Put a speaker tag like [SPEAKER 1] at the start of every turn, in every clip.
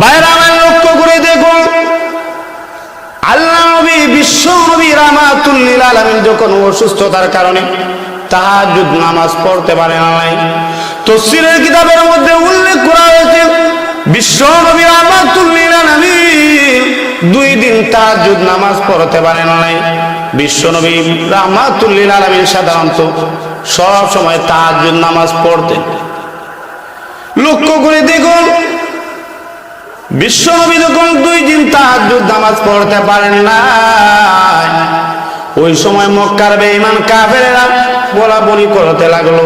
[SPEAKER 1] বাইরে আমার লক্ষ্য করে দেখুন। আল্লাহ নবী, বিশ্ব নবী রামাতুল্লিল আলমিন যখন অসুস্থতার কারণে তাহাজুদ নামাজ পড়তে পারে নাই। তফসিরের কিতাবের মধ্যে উল্লেখ করা হয়েছে, বিশ্ব নবী রামাতুল্লিল আলমিন দুই দিন তাহাজুদ নামাজ পড়তে পারে নাই। বিশ্ব নবী রাহমাতুল্লিল আলমিন সাধারণত সব সময় তাহাজুদ নামাজ পড়তেন লক্ষ্য করে দেখুন বিশ্বনবী যখন দুই দিন তাহাজ্জুদ নামাজ পড়তে পারেন না ওই সময় মক্কার বেঈমান কাফেরেরা বলা বলি করতে লাগল।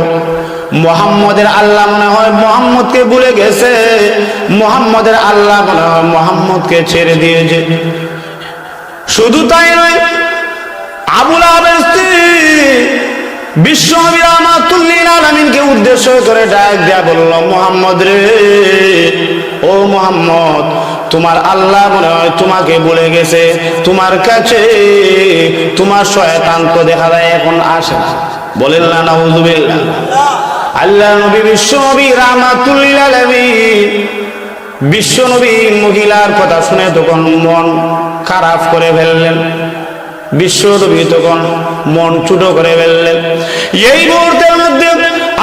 [SPEAKER 1] মোহাম্মদের আল্লাহ মনে হয় মোহাম্মদকে ভুলে গেছে। মোহাম্মদের আল্লাহ মনে হয় মোহাম্মদকে ছেড়ে দিয়েছে। শুধু তাই নয়, আবুল আবের স্ত্রী বিশ্বনবী রহমাতুল্লিল আলামিনকে উদ্দেশ্য করে ডাক দেয়া বলল, মোহাম্মদ রে ও মোহাম্মদ, তোমার আল্লাহ মনে হয় তোমাকে বলে গেছে, তোমার কাছে তোমার শয়তান তো দেখা যায় এখন আসে না। বলেন না নাউজুবিল্লাহ আল্লাহ নবী বিশ্বনবী রহমাতুল্লিল আলামিন। বিশ্বনবী মহিলার কথা শুনে তখন মন খারাপ করে ফেললেন। বিশ্বনবী তখন মন ছোট করে ফেললেন। এই মুহূর্তের মধ্যে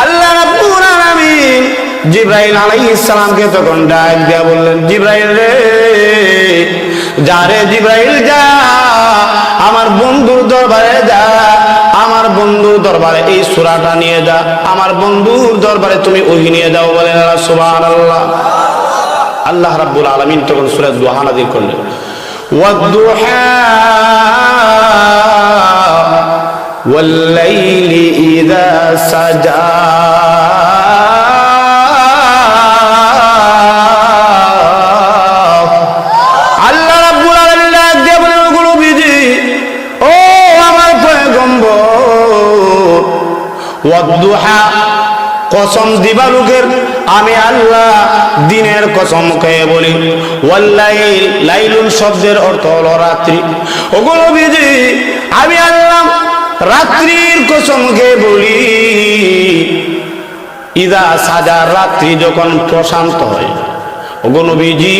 [SPEAKER 1] আল্লাহ রাব্বুল আলামিন জিব্রাইল আলাইহিস সালামকে তখন ডাক দিয়া বললেন, জিব্রাইল রে যারে জিব্রাইল, যা। আমার বন্ধুর দরবারে যা। আমার বন্ধুর দরবারে এই সুরাটা নিয়ে যা। আমার বন্ধুর দরবারে তুমি ওহি নিয়ে যাও বলেন সুবহানাল্লাহ। আল্লাহ রাব্বুল আলামিন তখন সূরা দুহা নাযিল করলেন। ওয়াদ-দুহা ওয়াল-লাইলি ইযা সাজা। কসম দিবা লোকের আমি আল্লাহ দিনের কসম খেয়ে বলি। ওয়াল্লাইল লাইলুল শব্দের অর্থ হল রাত্রি। ওগুলো আমি আল্লাহ রাত্রির কসম খেয়ে বলি। ইদা সাজা রাত্রি যখন প্রশান্ত হয় গণবীজি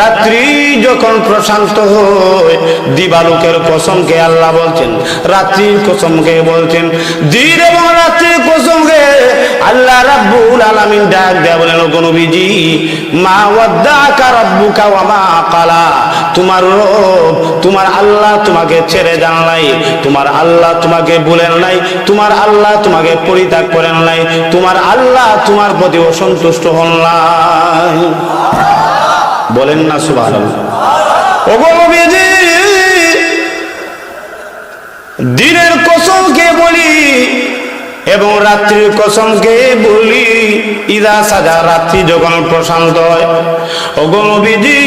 [SPEAKER 1] রাত্রি যখন প্রশান্ত হয়, দিবালুকের কসমকে আল্লাহ বলছেন, রাত্রির কসমকে বলছেন দিন এবং রাত্রির কসমকে আল্লাহ রাব্বুল আলামিন ডাক দেয়া বলেন গণবীজি মা ওয়াদ্দাকা রাব্বুকা ওয়া মা কালা। তোমার রব, তোমার আল্লাহ তোমাকে ছেড়ে যান নাই, তোমার আল্লাহ তোমাকে বলেন নাই, তোমার আল্লাহ তোমাকে পরিত্যাগ করেন নাই, তোমার আল্লাহ তোমার প্রতি অসন্তুষ্ট হন নাই। বলেন না সুবাহ দিনের কসমকে বলি এবং রাত্রির কসমকে বলি, ইদা সাজা রাত্রি যখন প্রশান্ত হয় অগণবিধি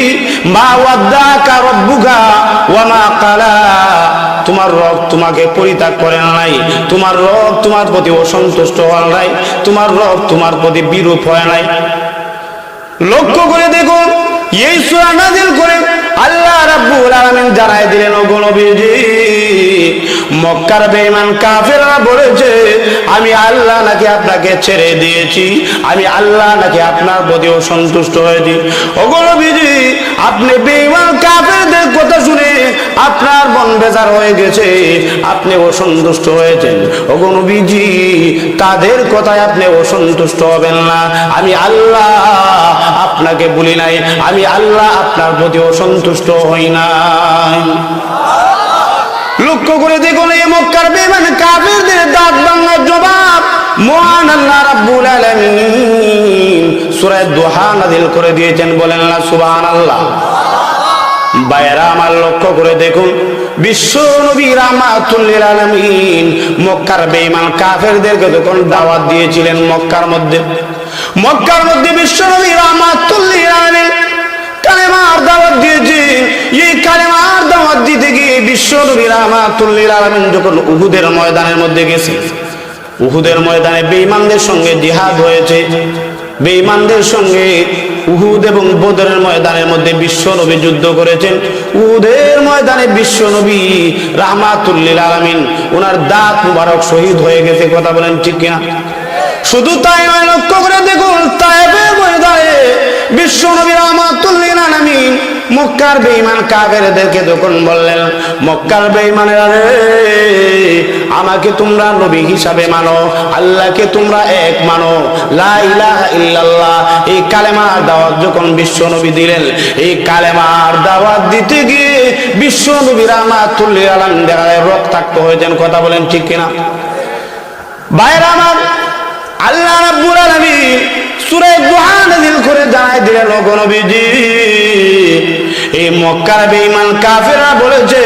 [SPEAKER 1] মা ওয়াদ্দা কারব্বুকা ওয়ামা কালা, তোমার রব তোমাকে পরিত্যাগ করেন নাই, তোমার রব তোমার প্রতি অসন্তুষ্ট হন নাই, তোমার রব তোমার প্রতি বিরূপ হয় নাই। লক্ষ্য করে দেখুন, এই সূরা করে আল্লাহ রাব্বুল আলামিন জানাই দিলেন ও নবীজি মক্কার বেঈমান কাফেররা বলেছে, আমি আল্লাহ নাকি আপনাকে ছেড়ে দিয়েছি, আমি আল্লাহ নাকি আপনার প্রতি অসন্তুষ্ট হয়েছি। ও নবীজি, আপনি বেঈমান কাফেরদের কথা শুনে আপনার মন বেজার হয়ে গেছে আপনি অসন্তুষ্ট হয়েছেন। ও নবীজি, তাদের কথায় আপনি অসন্তুষ্ট হবেন না। আমি আল্লাহ আপনাকে বলি নাই, আমি আল্লাহ আপনার প্রতি অসন্তুষ্ট হই নাই। লক্ষ্য করে দেখুন এই মক্কার বেমান কাফেরদের দাঁত ভাঙার জবাব। মহান আল্লাহ রাব্বুল আলামিন সূরা দুহা নাযিল করে দিয়েছেন, বলেন না, সুবহানাল্লাহ। বাইরা আমার লক্ষ্য করে দেখুন, বিশ্ব নবী আলামিন মক্কার কাফেরদেরকে দাওয়াত দিয়েছিলেন মক্কার মধ্যে মক্কার মধ্যে বিশ্ব নবী রামাতুল্লিল আলামিন কালেমার দাওয়াত দিয়েছে। এই কালেমার দাওয়াত দিতে বিশ্ব যখন উহুদের ময়দানের মধ্যে গেছে, উহুদের ময়দানে বেঈমানদের সঙ্গে জিহাদ হয়েছে। বেঈমানদের সঙ্গে উহুদ এবং বদরের ময়দানের মধ্যে বিশ্ব নবী যুদ্ধ করেছেন। উহুদের ময়দানে বিশ্ব নবী রাহমাতুল্লিল আলামিন ওনার দাঁত মুবারক শহীদ হয়ে গেছে, কথা বলেন ঠিক কিনা? শুধু তাই নয়, লক্ষ্য করে দেখুন, তাইবের ময়দানে বিশ্ব নবী রহমাতুল্লিল আলামিন মক্কার বেঈমান কাফেরদেরকে যখন বললেন, মক্কার বেঈমানেরা রে, আমাকে তোমরা নবী হিসাবে মানো, আল্লাহকে তোমরা এক মানো। লা ইলাহা ইল্লাল্লাহ, এই কালেমার দাওয়াত যখন বিশ্ব নবী দিলেন, এই কালেমার দাওয়াত দিতে গিয়ে বিশ্ব নবী রহমাতুল্লিল আলামিন দেখা যায় রক্তাক্ত হয়েছেন কথা বলেন ঠিক কিনা? বাইরে আমার, আল্লাহ রাব্বুল আলামিন সূরা দুহা নাযিল করে জানাই দিলেন, ওগো নবীজি এই মক্কার বেঈমান কাফেররা বলেছে,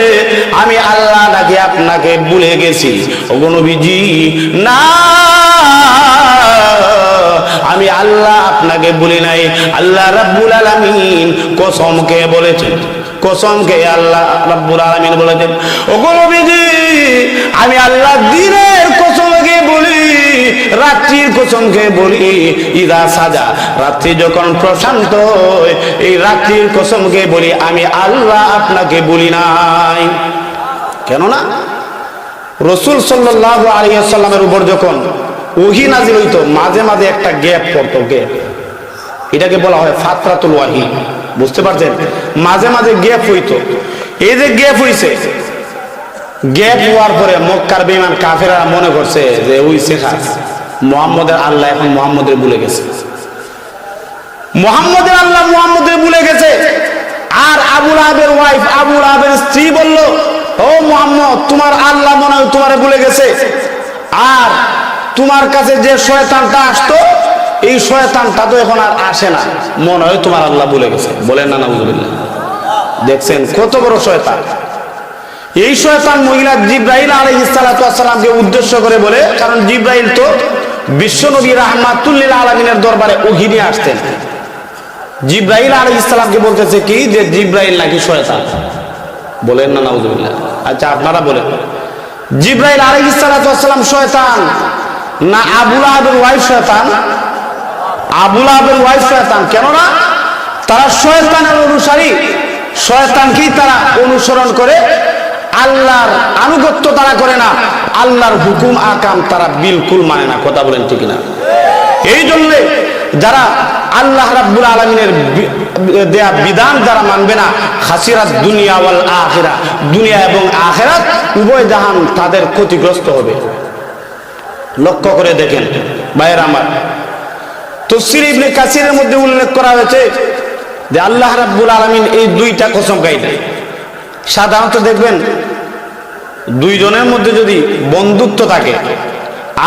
[SPEAKER 1] আমি আল্লাহ নাকি আপনাকে ভুলে গেছি। ওগো না, আমি আল্লাহ আপনাকে বলি নাই। আল্লাহ রাব্বুল আলামিন কসমকে বলেছেন কসমকে আল্লাহ রাব্বুল আলামিন বলেছেন। ওগো নবীজি, আমি আল্লাহ বলি রাত্রির কসমকে বলি, ইদা সাজা। রাত্রি যখন প্রশান্ত এই রাত্রির কসমকে বলি, আমি আল্লাহ আপনাকে বলি নাই। কেননা রসুল সাল্লাহ আলিয়াল্লামের উপর যখন ওহি নাজিল হইতো, মাঝে মাঝে একটা গ্যাপ পড়তো, গ্যাপ। এটাকে বলা হয় ফাতরাতুল ওয়াহি। বুঝতে পারছেন? মাঝে মাঝে গ্যাপ হইতো। এই যে গ্যাপ হইছে গ্যাপ হওয়ার পরে মক্কার বেমান কাফেরা মনে করছে যে, ওই শেখা, মোহাম্মদের আল্লাহ এখন মোহাম্মদের ভুলে গেছে। মোহাম্মদের আল্লাহ মোহাম্মদের ভুলে গেছে। আর আবুল আবের ওয়াইফ আবুল আবের স্ত্রী বলল, ও মোহাম্মদ, তোমার আল্লাহ মনে হয় তোমারে ভুলে গেছে। আর তোমার কাছে যে শয়তানটা আসতো, এই শয়তানটা তো এখন আর আসে না। মনে হয় তোমার আল্লাহ ভুলে গেছে। বলেন না, নাউজুবিল্লাহ। দেখছেন কত বড় শয়তান। এই শয়তান মহিলা জিব্রাইল আলহিসালামকে উদ্দেশ্য করে বলে, কারণ জিব্রাহিল তো বিশ্বনবী রাহমাতুল্লিল আলমিনের দরবারে ওহি নিয়ে আসতেন। জিব্রাহিল আলী ইসলামকে বলতেছে কি যে জিব্রাহিল নাকি শয়তান? বলেন না, নাউজুবিল্লাহ। আচ্ছা আপনারা বলেন। জিব্রাইল আলী ইসলাম শয়তান না আবুল আবের ওয়াইফ শয়তান? আবুল আবের ওয়াইফ শয়তান। কেননা তারা শয়তানের অনুসারী। শয়তানকেই তারা অনুসরণ করে আল্লাহর আনুগত্য তারা করে না। আল্লাহর হুকুম, আকাম তারা বিলকুল মানে না, কথা বলেন ঠিক না। এই জন্যে যারা আল্লাহ রাব্বুল আলমিনের দেয়া বিধান যারা মানবে না হাসিরাত দুনিয়া ওয়াল আখেরা। দুনিয়া এবং আখেরাত উভয় জাহান তাদের ক্ষতিগ্রস্ত হবে। লক্ষ্য করে দেখেন, ভাইয়ের আমার। তফসির ইবনে কাসিরের মধ্যে উল্লেখ করা হয়েছে যে আল্লাহ রাব্বুল আলমিন এই দুইটা কসম গাইলেন সাধারণত দেখবেন দুইজনের মধ্যে যদি বন্ধুত্ব থাকে,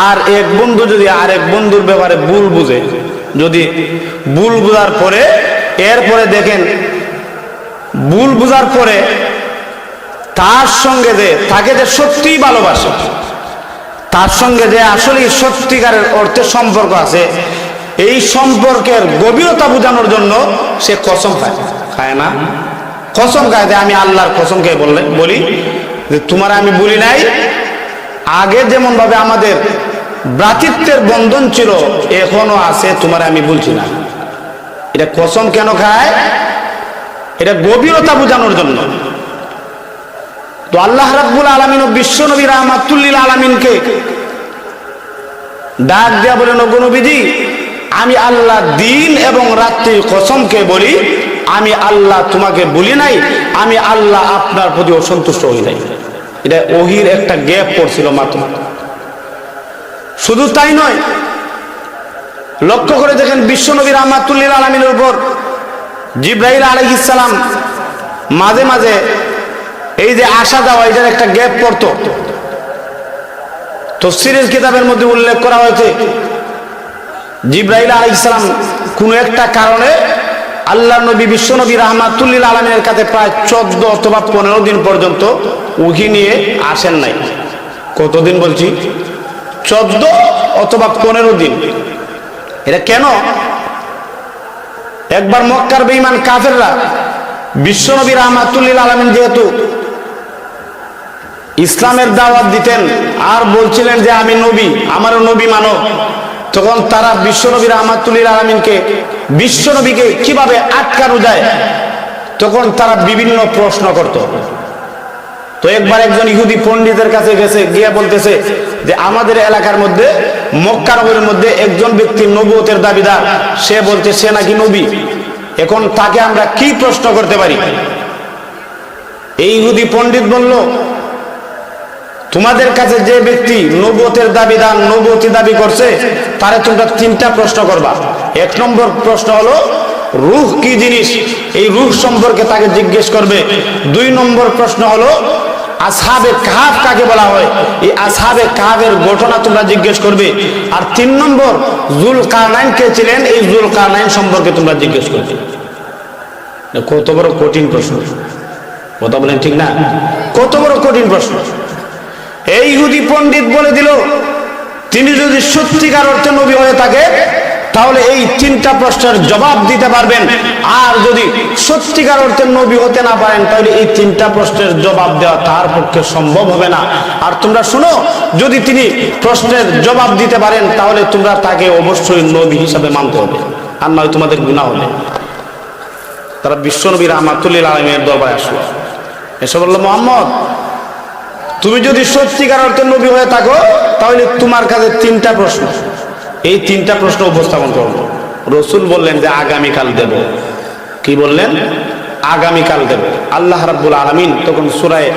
[SPEAKER 1] আর এক বন্ধু যদি আর এক বন্ধুর ব্যাপারে ভুল বুঝে, যদি ভুল বুঝার পরে, এরপরে দেখেন ভুল বুঝার পরে তার সঙ্গে যে তাকে যে সত্যিই ভালোবাসে, তার সঙ্গে যে আসলে সত্যিকারের অর্থে সম্পর্ক আছে, এই সম্পর্কের গভীরতা বোঝানোর জন্য সে কসম খায়। খায় না? কসম খায় আমি আল্লাহর কসম খেয়ে বললে বলি যে তোমার আমি বলি নাই, আগে যেমন ভাবে আমাদের ভ্রাতৃত্বের বন্ধন ছিল, এখনও আছে, তোমার আমি বলছি না। এটা কসম কেন খায়? এটা গভীরতা বোঝানোর জন্য। তো আল্লাহ রাব্বুল আলমিন ও বিশ্ব নবী রহমাতুল্লিল আলমিনকে ডাক দেয়া বলেন নবীজি, আমি আল্লাহ দিন এবং রাত্রি কসমকে বলি, আমি আল্লাহ তোমাকে বলি নাই, আমি আল্লাহ আপনার প্রতি অসন্তুষ্ট হই নাই। এটা ওহির একটা গ্যাপ পড়ছিল মাত্র। শুধু তাই নয়, লক্ষ্য করে দেখেন বিশ্বনবী রহমাতুল্লিল আলমিনের উপর জিব্রাহিল আলহ ইসালাম মাঝে মাঝে এই যে আসা যাওয়া এটার একটা গ্যাপ পড়তো। সিরিজ কিতাবের মধ্যে উল্লেখ করা হয়েছে জিব্রাহিল আলহ ইসলাম কোনো একটা কারণে আল্লাহ নবী বিশ্বনবী রহমাতুল্লিল আলমিনের কাছে প্রায় চোদ্দ অথবা পনেরো দিন পর্যন্ত উহি নিয়ে আসেন নাই। কতদিন বলছি? চোদ্দ অথবা পনেরো দিন। এটা কেন? একবার মক্কার বেইমান কাফেররা বিশ্বনবী রহমাতুল্লিল আলমিন যেহেতু ইসলামের দাওয়াত দিতেন, আর বলছিলেন যে, আমি নবী, আমারও নবী মানো। তখন তারা বিশ্বনবী রহমাতুল্লিল আলমিনকে বিশ্বনবীকে কীভাবে আটকানো যায়? তখন তারা বিভিন্ন প্রশ্ন করত। তো একবার একজন ইহুদি পণ্ডিতের কাছে গেছে, গিয়ে বলতেছে যে, আমাদের এলাকার মধ্যে, মক্কা নগরের মধ্যে একজন ব্যক্তি নবুয়তের দাবিদার, সে বলছে সে নাকি নবী। এখন তাকে আমরা কি প্রশ্ন করতে পারি? এই ইহুদি পণ্ডিত বলল তোমাদের কাছে যে ব্যক্তি নবতের দাবিদার নবতি দাবি করছে, তারে তোমরা তিনটা প্রশ্ন করবা। এক নম্বর প্রশ্ন হলো, রুহ কি জিনিস? এই রুহ সম্পর্কে তাকে জিজ্ঞেস করবে। দুই নম্বর প্রশ্ন হলো, আসহাবে কাহাব কাকে বলা হয়? এই আসহাবে কাহাবের ঘটনা তোমরা জিজ্ঞেস করবে। আর তিন নম্বর জুল কারনাইন কে ছিলেন? এই জুল কারনাইন সম্পর্কে তোমরা জিজ্ঞেস করবে। কত বড় কঠিন প্রশ্ন। কথা বলেন ঠিক না? কত বড় কঠিন প্রশ্ন। এই ইহুদি পণ্ডিত বলে দিল, তিনি যদি সত্যিকার অর্থে নবী হয়ে থাকে, তাহলে এই তিনটা প্রশ্নের জবাব দিতে পারবেন। আর যদি সত্যিকার অর্থে নবী হতে না পারেন, তাহলে এই তিনটা প্রশ্নের জবাব দেওয়া তার পক্ষে সম্ভব হবে না। আর তোমরা শোনো, যদি তিনি প্রশ্নের জবাব দিতে পারেন, তাহলে তোমরা তাকে অবশ্যই নবী হিসাবে মানতে হবে, আর নয় তোমাদের গুণা হবে। তারা বিশ্বনবী রহমাতুল্লিল আলমের দরবারে আসলো। এসে বলল, মোহাম্মদ তুমি যদি সত্যিকার অর্থে নবী হয়ে থাকো তাহলে তোমার কাছে তিনটা প্রশ্ন এই তিনটা প্রশ্ন উপস্থাপন করবো রসুল বললেন যে আগামীকাল দেব কি বললেন আগামীকাল দেব আল্লাহ রাব্বুল আলমিন তখন সুরায়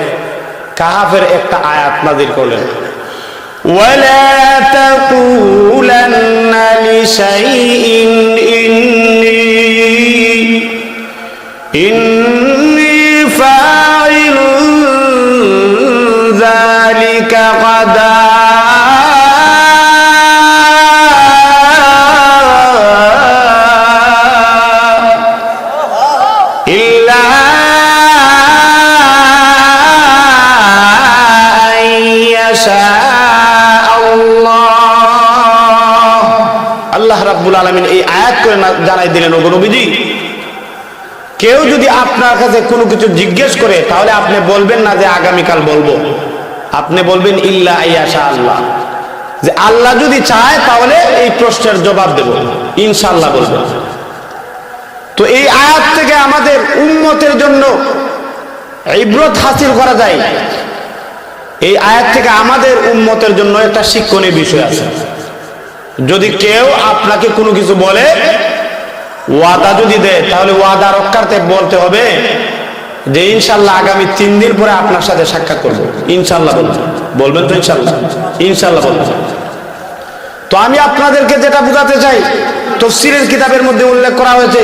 [SPEAKER 1] কাহাফের একটা আয়াত নাজির করলেন ولا تقولن لشيء আল্লাহ রাব্বুল আলামিন এই আয়াত করে জানাই দিলেন, ওগো নবীজি, কেউ যদি আপনার কাছে কোনো কিছু জিজ্ঞেস করে, তাহলে আপনি বলবেন না যে আগামীকাল বলব। আপনি বলবেন, ইল্লা আইয়াশা আল্লাহ যে আল্লাহ যদি চায়, তাহলে এই প্রশ্নের জবাব দেব। ইনশাআল্লাহ বলব। তো এই আয়াত থেকে আমাদের উম্মতের জন্য ইব্রত হাসিল করা যায়। এই আয়াত থেকে আমাদের উম্মতের জন্য একটা শিক্ষণীয় বিষয় আছে। যদি কেউ আপনাকে কোনো কিছু বলে, ওয়াদা যদি দেয়, তাহলে ওয়াদা রক্ষার্থে বলতে হবে যে ইনশাল্লাহ আগামী তিন দিন পরে আপনার সাথে সাক্ষাৎ করব। ইনশাল্লাহ বলবেন তো ইনশাল্লাহ? ইনশাল্লাহ বলবেন তো আমি আপনাদেরকে যেটা বোঝাতে চাই তফসিরের কিতাবের মধ্যে উল্লেখ করা হয়েছে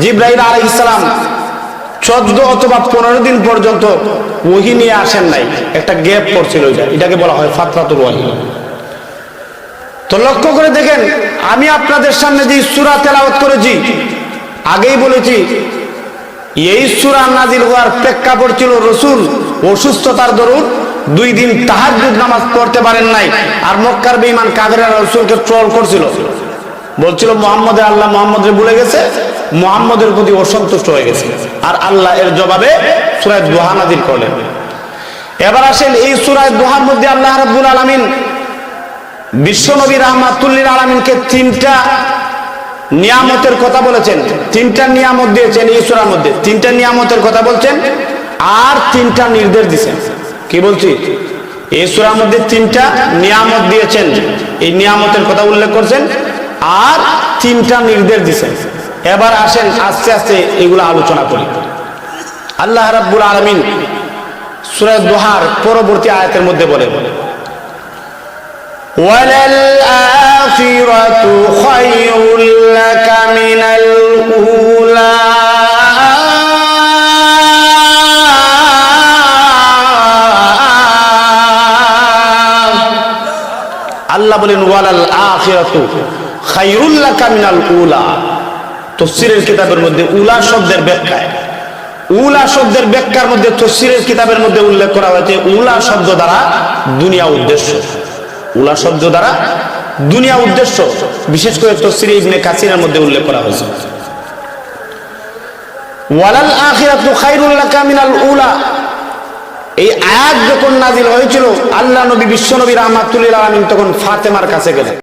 [SPEAKER 1] জিব্রাহিম আলাই ইসলাম চোদ্দ অথবা পনেরো দিন পর্যন্ত ওহি নিয়ে আসেন নাই। একটা গ্যাপ পড়ছিল এটাকে বলা হয় ফাতরাতুল ওয়াহি। তো লক্ষ্য করে দেখেন, আমি আপনাদের সামনে যে সুরা তেলাওয়াত করেছি, আগেই বলেছি, এই সুরা নাজিল হওয়ার প্রেক্ষাপট ছিল রসুল অসুস্থতার দরুন দুই দিন তাহাজ্জুদ নামাজ পড়তে পারেন নাই, আর মক্কার বেঈমান কাদেরা রসুলকে ট্রল করছিল। বলছিল, মোহাম্মদের আল্লাহ মোহাম্মদের ভুলে গেছে, মোহাম্মদের প্রতি অসন্তুষ্ট হয়ে গেছে, আর আল্লাহ এর জবাবে সুরায় দোহা নাজিল করলেন। এবার আসেন, এই সুরায় দোহার মধ্যে আল্লাহ রাব্বুল আলামিন বিশ্বনবী রহমাতুল্লিল আলমিনকে তিনটা নিয়ামতের কথা বলেছেন। তিনটা নিয়ামত দিয়েছেন সূরার মধ্যে। তিনটা নিয়ামতের কথা বলছেন আর তিনটা নির্দেশ দিয়েছেন। কি বলছি? সূরার মধ্যে তিনটা নিয়ামত দিয়েছেন। এই নিয়ামতের কথা উল্লেখ করছেন আর তিনটা নির্দেশ দিয়েছেন। এবার আসেন, আস্তে আস্তে এগুলো আলোচনা করি। আল্লাহ রাব্বুল আলামিন সূরা দোহার পরবর্তী আয়াতের মধ্যে বলে বলে وللآخرة خير لك من الأولى আল্লাহ বলেন ওয়ালাল আখিরাতু খায়রুল লাকা মিনাল উলা তাফসীরের কিতাবের মধ্যে উলা শব্দের ব্যাখ্যায় উলা শব্দের ব্যাখ্যার মধ্যে তফসিরের কিতাবের মধ্যে উল্লেখ করা হয়েছে উলা শব্দ দ্বারা দুনিয়া উদ্দেশ্য উলা শব্দ দ্বারা দুনিয়া উদ্দেশ্য, বিশেষ করে তসির ইবনে কাসিরের মধ্যে উল্লেখ করা হয়েছে। ওয়ালাল আখিরাতু খায়রুল লাকা মিনাল উলা। এই আয়াত যখন নাজিল হয়েছিল, আল্লাহ নবী বিশ্ব নবী রহমাতুল্লিল আমিন তখন ফাতেমার কাছে গেলেন।